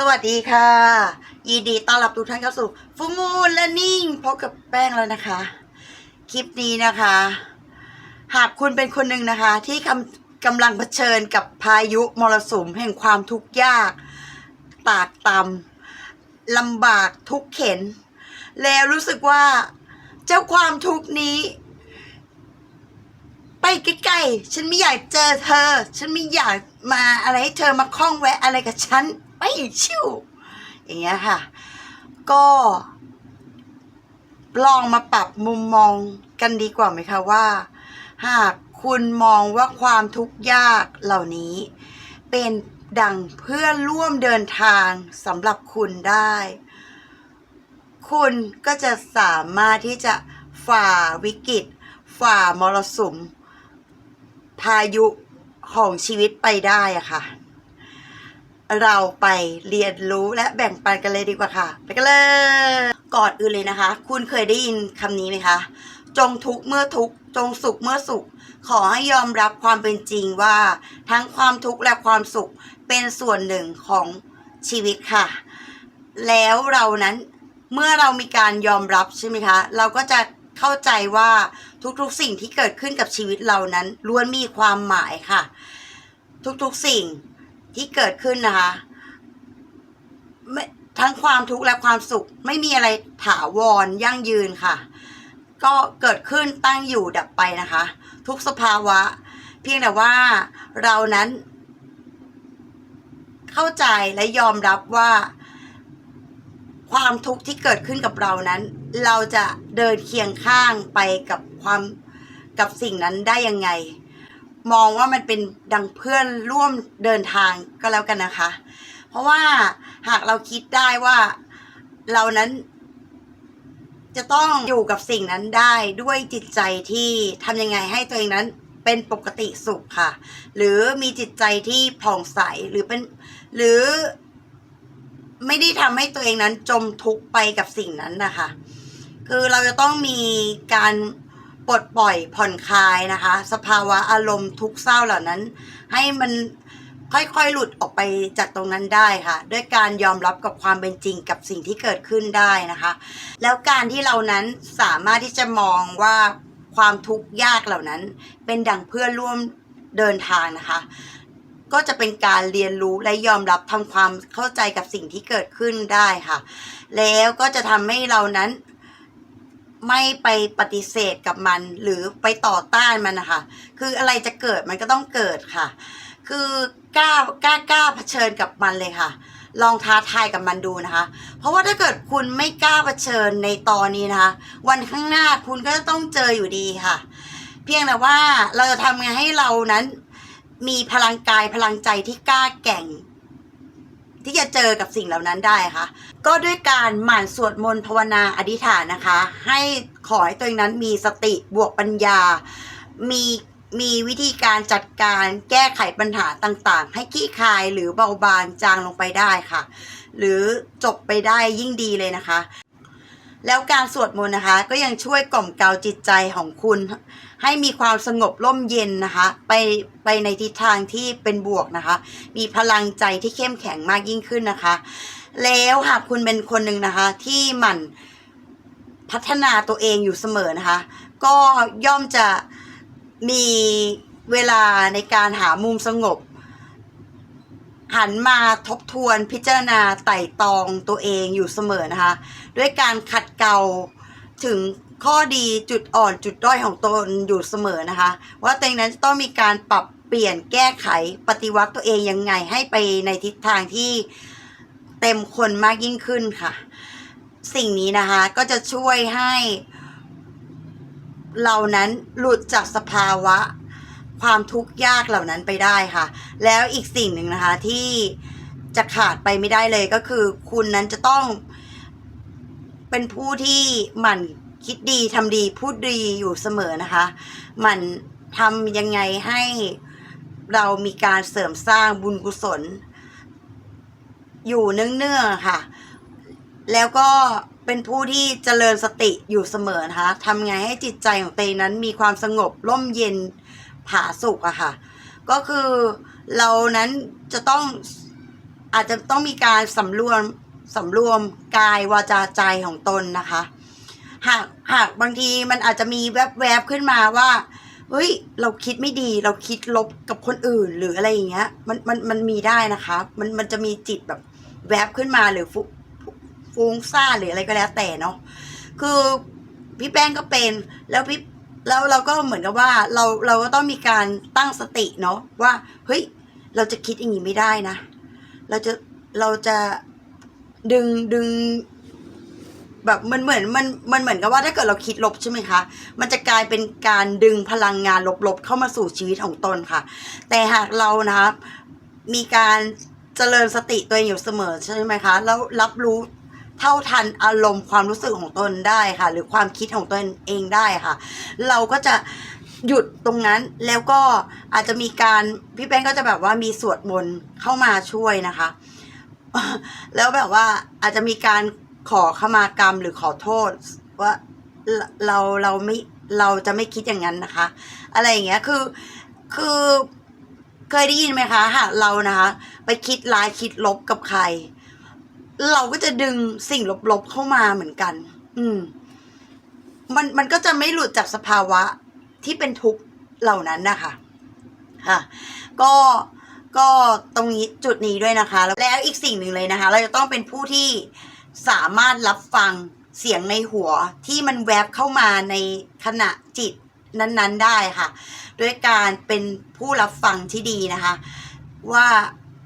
สวัสดีค่ะ ยินดีต้อนรับทุกท่านเข้าสู่ฟูมูลและนิ่งพบกับแป้งแล้วนะคะ คลิปนี้นะคะ หากคุณเป็นคนหนึ่งนะคะ ที่กำกำลังเผชิญกับพายุมรสุมแห่งความทุกข์ยากตากตำลำบากทุกเข็น แล้วรู้สึกว่าเจ้าความทุกข์นี้ ไปใกล้ๆฉันไม่อยากเจอเธอ ฉันไม่อยากมาอะไรให้เธอมาคล้องแวะอะไรกับฉัน ไปชิวอย่างเงี้ยค่ะ ก็ลองมาปรับมุมมองกันดีกว่าไหมคะว่า หากคุณมองว่าความทุกข์ยากเหล่านี้ เป็นดังเพื่อร่วมเดินทางสำหรับคุณได้ คุณก็จะสามารถที่จะฝ่าวิกฤต ฝ่ามรสุม พายุของชีวิตไปได้อะค่ะ เราไปเรียนรู้และแบ่งปันกันเลยดีกว่าค่ะ ไปกันเลย ก่อนอื่นเลยนะคะ คุณเคยได้ยินคำนี้ไหมคะ จงทุกเมื่อทุกจงสุขเมื่อสุข ขอให้ยอมรับความเป็นจริงว่า ทั้งความทุกข์และความสุขเป็นส่วนหนึ่งของชีวิตค่ะ แล้วเรานั้นเมื่อเรามีการยอมรับใช่ไหมคะ เราก็จะเข้าใจว่าทุกๆสิ่งที่เกิดขึ้นกับชีวิตเรานั้นล้วนมีความหมายค่ะ ทุกๆสิ่ง ที่เกิดขึ้นนะคะไม่ทั้งความทุกข์และความสุข ไม่มีอะไรถาวรยั่งยืนค่ะ ก็เกิดขึ้นตั้งอยู่ดับไปนะคะ ทุกสภาวะ เพียงแต่ว่าเรานั้น เข้าใจและยอมรับว่า ความทุกข์ที่เกิดขึ้นกับเรานั้น เราจะเดินเคียงข้างไปกับความกับสิ่งนั้นได้ยังไง มองว่ามันเป็นดังเพื่อนร่วมเดินทางก็แล้วกันนะคะ เพราะว่าหากเราคิดได้ว่าเรานั้นจะต้องอยู่กับสิ่งนั้นได้ด้วยจิตใจที่ทำยังไงให้ตัวเองนั้นเป็นปกติสุขค่ะ หรือมีจิตใจที่ผ่องใสหรือเป็นหรือ ไม่ได้ทำให้ตัวเองนั้นจมทุกข์ไปกับสิ่งนั้นนะคะ คือเราจะต้องมีการ ปลดปล่อยผ่อนคลายนะคะ สภาวะอารมณ์ทุกเศร้าเหล่านั้น ให้มันค่อยๆ หลุดออกไปจากตรงนั้นได้ค่ะ ด้วยการยอมรับกับความเป็นจริงกับสิ่งที่เกิดขึ้นได้นะคะ แล้วการที่เรานั้นสามารถที่จะมองว่าความทุกข์ยากเหล่านั้น เป็นดังเพื่อนร่วมเดินทางนะคะ ก็จะเป็นการเรียนรู้และยอมรับทำความเข้าใจกับสิ่งที่เกิดขึ้นได้ค่ะ แล้วก็จะทำให้เรานั้น ไม่ไปปฏิเสธกับมันหรือไปต่อต้านมันนะคะ คืออะไรจะเกิดมันก็ต้องเกิดค่ะ คือกล้ากล้ากล้าเผชิญกับมันเลยค่ะ ลองท้าทายกับมันดูนะคะ เพราะว่าถ้าเกิดคุณไม่กล้าเผชิญในตอนนี้นะคะ วันข้างหน้าคุณก็จะต้องเจออยู่ดีค่ะ เพียงแต่ว่าเราจะทำไงให้เรานั้น มีพลังกายพลังใจที่กล้าแก่ง ที่จะเจอกับสิ่งเหล่านั้นได้ค่ะก็ด้วยการหมั่นสวดมนต์ภาวนาอธิษฐานนะคะ ให้ขอให้ตัวเองนั้นมีสติบวกปัญญา มีมีวิธีการจัดการแก้ไขปัญหาต่างๆ ให้ขี้คายหรือเบาบางจางลงไปได้ค่ะ หรือจบไปได้ยิ่งดีเลยนะคะ แล้วการสวดมนต์นะคะ ก็ยังช่วยกล่อมเกลาจิตใจของคุณ ให้มีความสงบร่มเย็นนะคะ ไปไปในทิศทางที่เป็นบวกนะคะ มีพลังใจที่เข้มแข็งมากยิ่งขึ้นนะคะ แล้วหากคุณเป็นคนหนึ่งนะคะ ที่หมั่นพัฒนาตัวเองอยู่เสมอนะคะ ก็ย่อมจะมีเวลาในการหามุมสงบ หันมาทบทวนพิจารณาไต่ตองตัวเองอยู่เสมอนะคะ ด้วยการขัดเกลาถึง ข้อดีจุดอ่อนจุดด้อยของตนอยู่เสมอนะคะ ว่าตัวเองนั้นจะต้องมีการปรับเปลี่ยนแก้ไขปฏิวัติตัวเองยังไงให้ไปในทิศทางที่เต็มคนมากยิ่งขึ้นค่ะ สิ่งนี้นะคะก็จะช่วยให้ เรานั้นหลุดจากสภาวะ ความทุกข์ยากเหล่านั้นไปได้ค่ะ แล้วอีกสิ่งหนึ่งนะคะที่จะขาดไปไม่ได้เลยก็คือ คุณนั้นจะต้องเป็นผู้ที่หมั่น คิดดีทำดีพูดดีอยู่เสมอนะคะ มันทำยังไงให้เรามีการเสริมสร้างบุญกุศล อยู่เนื่องๆค่ะ แล้วก็เป็นผู้ที่เจริญสติอยู่เสมอนะคะทำไงให้จิตใจของตัวเองนั้นมีความสงบร่มเย็นผาสุกอะค่ะ ก็คือเรานั้นจะต้องอาจจะต้องมีการสำรวมสำรวมกายวาจาใจของตนนะคะ หากหากบางทีมันอาจจะมีแวบแวบๆขึ้นมาว่าเฮ้ย เราคิดไม่ดีเราคิดลบกับคนอื่นหรืออะไรอย่างเงี้ย มันมันมันมีได้นะคะ มันมันจะมีจิตแบบแวบขึ้นมาหรือฟุฟุ้งซ่านหรืออะไรก็แล้วแต่เนาะคือพี่แป้งก็เป็นแล้วพี่แล้วเราก็เหมือนกับว่าเราเราก็ต้องมีการตั้งสติเนาะว่า เฮ้ย เราจะคิดอย่างนี้ไม่ได้นะ เราจะเราจะดึงดึง แบบมันเหมือนมันมันเหมือนกับว่าถ้าเกิดเราคิดลบใช่ไหมคะ มันจะกลายเป็นการดึงพลังงานลบๆเข้ามาสู่ชีวิตของตนค่ะ แต่หากเรานะครับมีการเจริญสติตัวเองอยู่เสมอใช่ไหมคะแล้วรับรู้เท่าทันอารมณ์ความรู้สึกของตนได้ค่ะ หรือความคิดของตนเองได้ค่ะ เราก็จะหยุดตรงนั้นแล้วก็อาจจะมีการพี่แป้งก็จะแบบว่ามีสวดมนต์เข้ามาช่วยนะคะ แล้วแบบว่าอาจจะมีการ ขอขมากรรมหรือขอโทษว่าเราเราไม่เราจะไม่คิดอย่างนั้นนะคะ อะไรอย่างเงี้ยคือคือเคยได้ยินไหมคะหากเรานะคะ ไปคิดร้ายคิดลบกับใคร เราก็จะดึงสิ่งลบๆเข้ามาเหมือนกัน อืม มันมันก็จะไม่หลุดจากสภาวะที่เป็นทุกข์เหล่านั้นนะคะค่ะ ก็ก็ตรงนี้จุดนี้ด้วยนะคะ แล้วอีกสิ่งหนึ่งเลยนะคะ เราจะต้องเป็นผู้ที่ สามารถรับฟังเสียงในหัวที่มันแวบเข้ามาในขณะจิตนั้น ๆ ได้ค่ะด้วยการเป็นผู้รับฟังที่ดีนะคะ ว่า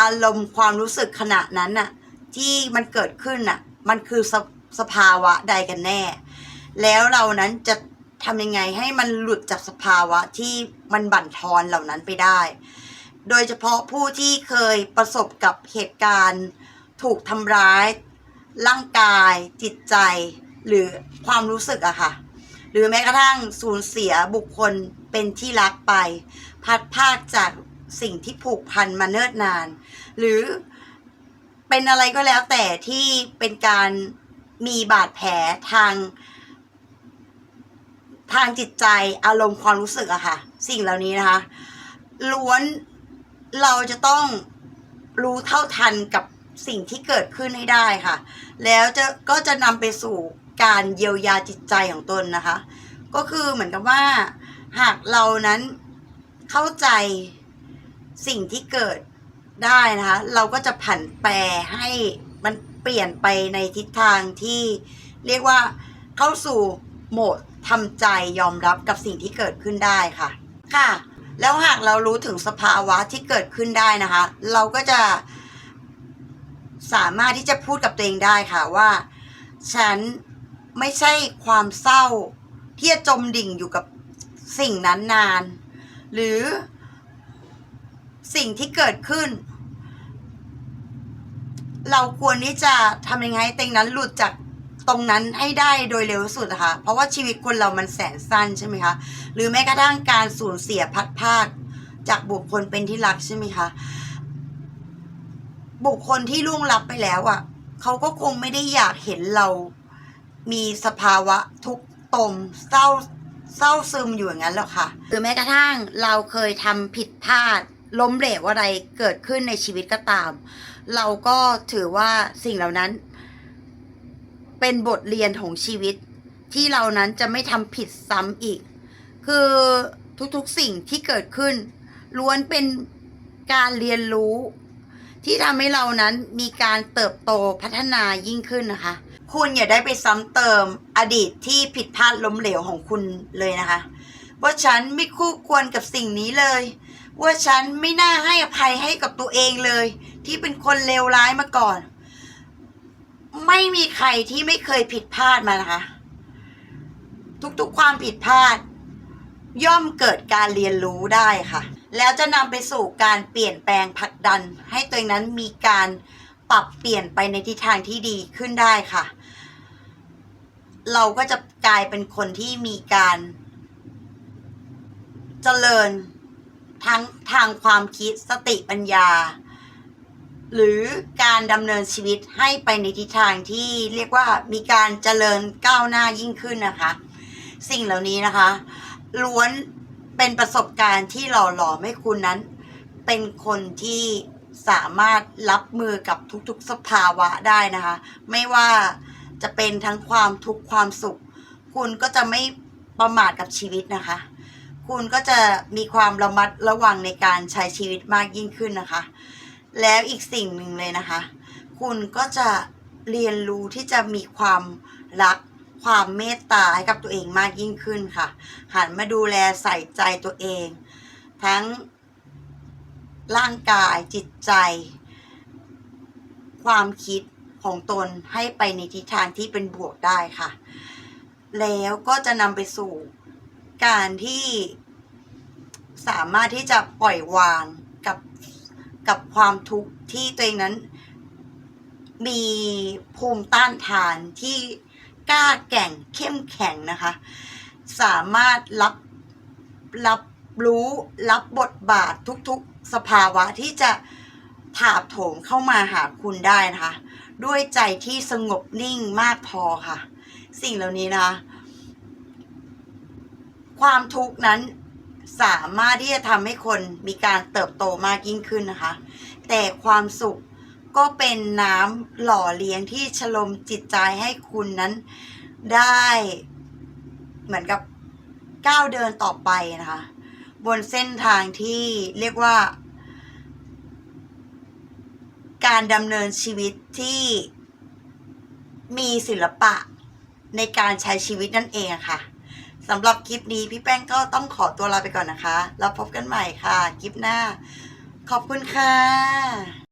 อารมณ์ความรู้สึกขณะนั้นน่ะที่มันเกิดขึ้นน่ะมันคือสสภาวะใดกันแน่ แล้วเรานั้นจะทำยังไงให้มันหลุดจากสภาวะที่มันบั่นทอนเหล่านั้นไปได้ โดยเฉพาะผู้ที่เคยประสบกับเหตุการณ์ ถูกทำร้าย ร่างกายจิตใจหรือความรู้สึกอะค่ะ หรือแม้กระทั่งสูญเสียบุคคลเป็นที่รักไป พัดพากจากสิ่งที่ผูกพันมาเนิ่นนาน หรือเป็นอะไรก็แล้วแต่ที่เป็นการมีบาดแผลทาง ทางจิตใจอารมณ์ความรู้สึกอะค่ะ สิ่งเหล่านี้นะคะล้วนเราจะต้องรู้เท่าทันกับ สิ่งที่เกิดขึ้นให้ได้ค่ะ แล้วจะก็จะนำไปสู่การเยียวยาจิตใจของตนนะคะ ก็คือเหมือนกับว่า หากเรานั้นเข้าใจสิ่งที่เกิดได้นะคะ เราก็จะผันแปรให้มันเปลี่ยนไปในทิศทางที่เรียกว่าเข้าสู่โหมดทำใจยอมรับกับสิ่งที่เกิดขึ้นได้ค่ะ ค่ะ แล้วหากเรารู้ถึงสภาวะที่เกิดขึ้นได้นะคะ เราก็จะ สามารถที่จะพูดกับตัวเองได้ค่ะว่า ฉันไม่ใช่ความเศร้าที่จะจมดิ่งอยู่กับสิ่งนั้นนาน หรือสิ่งที่เกิดขึ้น เราควรที่จะทำยังไงให้เต็งนั้นหลุดจากตรงนั้นให้ได้โดยเร็วที่สุดนะคะเพราะว่าชีวิตคนเรามันแสนสั้นใช่ไหมคะ หรือแม้กระทั่งการสูญเสียพัดพากจากบุคคลเป็นที่รักใช่ไหมคะ บุคคลที่ล่วงลับไปแล้วอะ่ะเขาก็คงไม่ได้อยากเห็นเรา มีสภาวะทุกข์ตมเศร้าเศร้าซึมอยู่อย่างนั้นหรอกค่ะหรือแม้กระทั่งเราเคยทำผิดพลาดล้มเหลวอะไรเกิดขึ้นในชีวิตก็ตาม เราก็ถือว่าสิ่งเหล่านั้น เป็นบทเรียนของชีวิต ที่เรานั้นจะไม่ทำผิดซ้ำอีก คือทุกๆสิ่งที่เกิดขึ้น ล้วนเป็นการเรียนรู้ ที่ทำให้เรานั้นมีการเติบโตพัฒนายิ่งขึ้นนะคะ คุณอย่าได้ไปซ้ำเติมอดีตที่ผิดพลาดล้มเหลวของคุณเลยนะคะว่าฉันไม่คู่ควรกับสิ่งนี้เลย ว่าฉันไม่น่าให้อภัยให้กับตัวเองเลย ที่เป็นคนเลวร้ายมาก่อน ไม่มีใครที่ไม่เคยผิดพลาดมานะคะ ทุกๆความผิดพลาด ย่อมเกิดการเรียนรู้ได้ค่ะ แล้วจะนำไปสู่การเปลี่ยนแปลงผลักดัน ให้ตัวเองนั้นมีการปรับเปลี่ยนไปในทิศทางที่ดีขึ้นได้ค่ะ เราก็จะกลายเป็นคนที่มีการเจริญทั้งทางความคิดสติปัญญา หรือการดำเนินชีวิตให้ไปในทิศทางที่เรียกว่ามีการเจริญก้าวหน้ายิ่งขึ้นนะคะ สิ่งเหล่านี้นะคะ ล้วน เป็นประสบการณ์ที่หล่อหลอมให้คุณนั้น เป็นคนที่สามารถรับมือกับทุกๆสภาวะได้นะคะ ไม่ว่าจะเป็นทั้งความทุกข์ความสุข คุณก็จะไม่ประมาทกับชีวิตนะคะ คุณก็จะมีความระมัดระวังในการใช้ชีวิตมากยิ่งขึ้นนะคะ แล้วอีกสิ่งหนึ่งเลยนะคะ คุณก็จะเรียนรู้ที่จะมีความรัก ความเมตตาให้กับตัวเองมากยิ่งขึ้นค่ะ หันมาดูแลใส่ใจตัวเอง ทั้งร่างกายจิตใจ ความคิดของตนให้ไปในทิศทางที่เป็นบวกได้ค่ะ แล้วก็จะนำไปสู่การที่สามารถที่จะปล่อยวางกับกับความทุกข์ที่ตัวเองนั้น มีภูมิต้านทานที่ กล้าแกร่งเข้มแข็งนะคะ สามารถรับรับรู้รับบทบาททุกๆสภาวะที่จะถาบโถมเข้ามาหาคุณได้นะคะ ด้วยใจที่สงบนิ่งมากพอค่ะ สิ่งเหล่านี้นะคะความทุกข์นั้นสามารถที่จะทำให้คนมีการเติบโตมากยิ่งขึ้นนะคะ แต่ความสุข ก็เป็นน้ำหล่อเลี้ยงที่ชโลมจิตใจให้คุณนั้นได้เหมือนกับก้าวเดินต่อไปนะคะ บนเส้นทางที่เรียกว่า การดำเนินชีวิตที่มีศิลปะในการใช้ชีวิตนั่นเองค่ะสำหรับคลิปนี้พี่แป้งก็ต้องขอตัวลาไปก่อนนะคะ แล้วพบกันใหม่ค่ะ คลิปหน้า ขอบคุณค่ะ